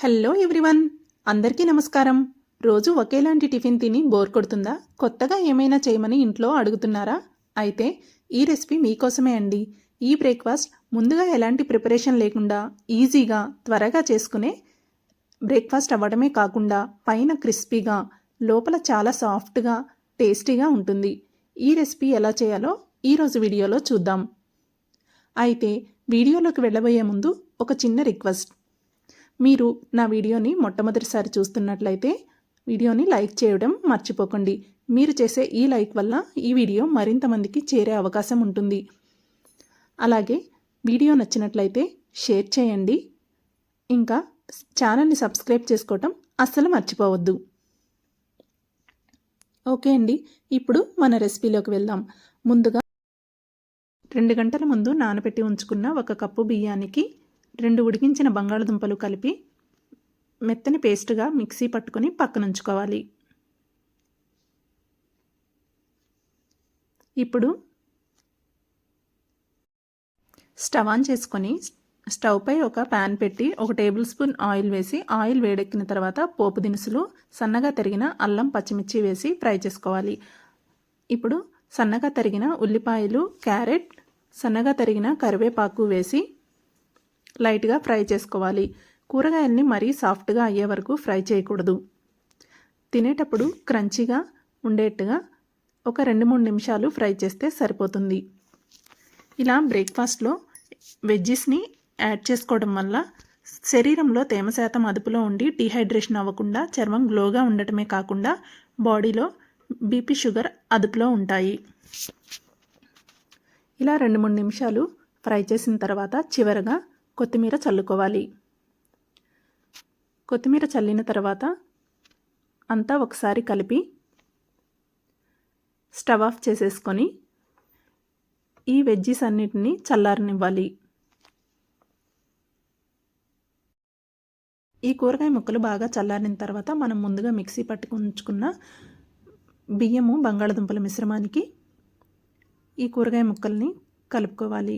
Hello everyone. అందరికీ నమస్కారం. రోజు ఒకేలాంటి టిఫిన్ తిని బోర్ కొడుతుందా? కొత్తగా ఏమైనా చేయమని ఇంట్లో అడుగుతున్నారా? అయితే ఈ రెసిపీ మీకోసమే అండి. ఈ బ్రేక్ఫాస్ట్ ముందుగా ఎలాంటి ప్రిపరేషన్ లేకుండా ఈజీగా త్వరగా చేసుకునే బ్రేక్ఫాస్ట్ అవ్వడమే కాకుండా పైన క్రిస్పీగా లోపల చాలా సాఫ్ట్గా టేస్టీగా ఉంటుంది. ఈ రెసిపీ ఎలా చేయాలో ఈరోజు వీడియోలో చూద్దాం. అయితే వీడియోలోకి వెళ్ళబోయే ముందు ఒక చిన్న రిక్వెస్ట్. మీరు నా వీడియోని మొట్టమొదటిసారి చూస్తున్నట్లయితే వీడియోని లైక్ చేయడం మర్చిపోకండి. మీరు చేసే ఈ లైక్ వల్ల ఈ వీడియో మరింత మందికి చేరే అవకాశం ఉంటుంది. అలాగే వీడియో నచ్చినట్లయితే షేర్ చేయండి. ఇంకా ఛానల్ని సబ్స్క్రైబ్ చేసుకోవటం అస్సలు మర్చిపోవద్దు. ఓకే అండి. ఇప్పుడు మన రెసిపీలోకి వెళ్దాం. ముందుగా రెండు గంటల ముందు నానబెట్టి ఉంచుకున్న ఒక కప్పు బియ్యానికి రెండు ఉడికించిన బంగాళదుంపలు కలిపి మెత్తని పేస్ట్గా మిక్సీ పట్టుకొని పక్కనుంచుకోవాలి. ఇప్పుడు స్టవ్ ఆన్ చేసుకొని స్టవ్పై ఒక ప్యాన్ పెట్టి ఒక టేబుల్ స్పూన్ ఆయిల్ వేసి ఆయిల్ వేడెక్కిన తర్వాత పోపు దినుసులు సన్నగా తరిగిన అల్లం పచ్చిమిర్చి వేసి ఫ్రై చేసుకోవాలి. ఇప్పుడు సన్నగా తరిగిన ఉల్లిపాయలు క్యారెట్ సన్నగా తరిగిన కరివేపాకు వేసి లైట్గా ఫ్రై చేసుకోవాలి. కూరగాయల్ని మరీ సాఫ్ట్గా అయ్యే వరకు ఫ్రై చేయకూడదు. తినేటప్పుడు క్రంచీగా ఉండేట్టుగా ఒక రెండు మూడు నిమిషాలు ఫ్రై చేస్తే సరిపోతుంది. ఇలా బ్రేక్ఫాస్ట్లో వెజ్జెస్ని యాడ్ చేసుకోవడం వల్ల శరీరంలో తేమ శాతం అదుపులో ఉండి డీహైడ్రేషన్ అవ్వకుండా చర్మం గ్లోగా ఉండటమే కాకుండా బాడీలో బీపీ షుగర్ అదుపులో ఉంటాయి. ఇలా రెండు మూడు నిమిషాలు ఫ్రై చేసిన తర్వాత చివరగా కొత్తిమీర చల్లుకోవాలి. కొత్తిమీర చల్లిన తర్వాత అంతా ఒకసారి కలిపి స్టవ్ ఆఫ్ చేసేసుకొని ఈ వెజ్జీస్ అన్నిటిని చల్లారనివ్వాలి. ఈ కూరగాయ ముక్కలు బాగా చల్లారిన తర్వాత మనం ముందుగా మిక్సీ పట్టుకుంచుకున్న బియ్యము బంగాళదుంపల మిశ్రమానికి ఈ కూరగాయ ముక్కల్ని కలుపుకోవాలి.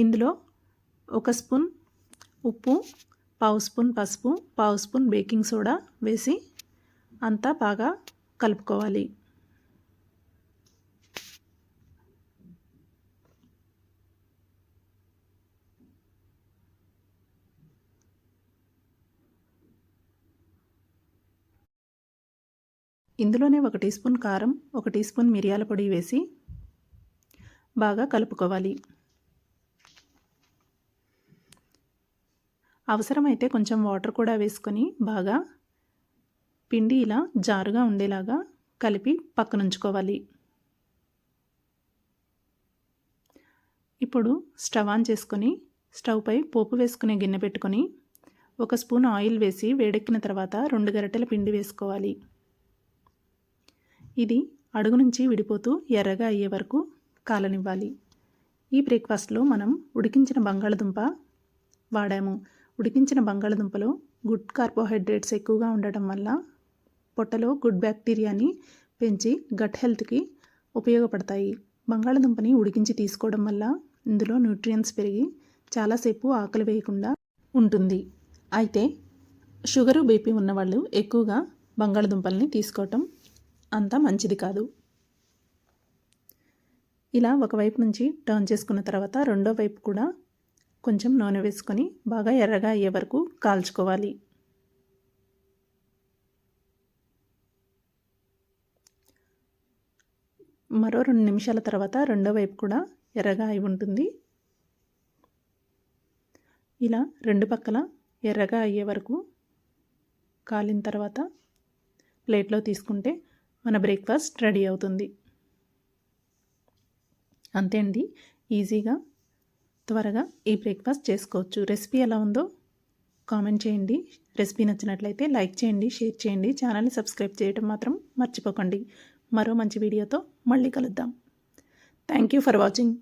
ఇందులో ఒక స్పూన్ ఉప్పు పావు స్పూన్ పసుపు పావు స్పూన్ బేకింగ్ సోడా వేసి అంతా బాగా కలుపుకోవాలి. ఇందులోనే ఒక టీ స్పూన్ కారం ఒక టీ స్పూన్ మిరియాల పొడి వేసి బాగా కలుపుకోవాలి. అవసరమైతే కొంచెం వాటర్ కూడా వేసుకొని బాగా పిండి ఇలా జారుగా ఉండేలాగా కలిపి పక్కనుంచుకోవాలి. ఇప్పుడు స్టవ్ ఆన్ చేసుకొని స్టవ్పై పోపు వేసుకునే గిన్నె పెట్టుకొని ఒక స్పూన్ ఆయిల్ వేసి వేడెక్కిన తర్వాత రెండు గరిటెల పిండి వేసుకోవాలి. ఇది అడుగు నుంచి విడిపోతూ ఎర్రగా అయ్యే వరకు కాలనివ్వాలి. ఈ బ్రేక్ఫాస్ట్లో మనం ఉడికించిన బంగాళదుంప వాడాము. ఉడికించిన బంగాళదుంపలో గుడ్ కార్బోహైడ్రేట్స్ ఎక్కువగా ఉండటం వల్ల పొట్టలో గుడ్ బ్యాక్టీరియాని పెంచి గట్ హెల్త్కి ఉపయోగపడతాయి. బంగాళదుంపని ఉడికించి తీసుకోవడం వల్ల ఇందులో న్యూట్రియన్స్ పెరిగి చాలాసేపు ఆకలి వేయకుండా ఉంటుంది. అయితే షుగరు బీపీ ఉన్నవాళ్ళు ఎక్కువగా బంగాళదుంపల్ని తీసుకోవటం అంత మంచిది కాదు. ఇలా ఒకవైపు నుంచి టర్న్ చేసుకున్న తర్వాత రెండో వైపు కూడా కొంచెం నూనె వేసుకొని బాగా ఎర్రగా అయ్యే వరకు కాల్చుకోవాలి. మరో రెండు నిమిషాల తర్వాత రెండో వైపు కూడా ఎర్రగా అయి ఉంటుంది. ఇలా రెండు పక్కల ఎర్రగా అయ్యే వరకు కాలిన తర్వాత ప్లేట్లో తీసుకుంటే మన బ్రేక్ఫాస్ట్ రెడీ అవుతుంది. అంతే అండి. ఈజీగా త్వరగా ఈ బ్రేక్ఫాస్ట్ చేసుకోవచ్చు. రెసిపీ ఎలా ఉందో కామెంట్ చేయండి. రెసిపీ నచ్చినట్లయితే లైక్ చేయండి షేర్ చేయండి. ఛానల్ని సబ్స్క్రైబ్ చేయడం మాత్రం మర్చిపోకండి. మరో మంచి వీడియోతో మళ్ళీ కలుద్దాం. Thank you for watching.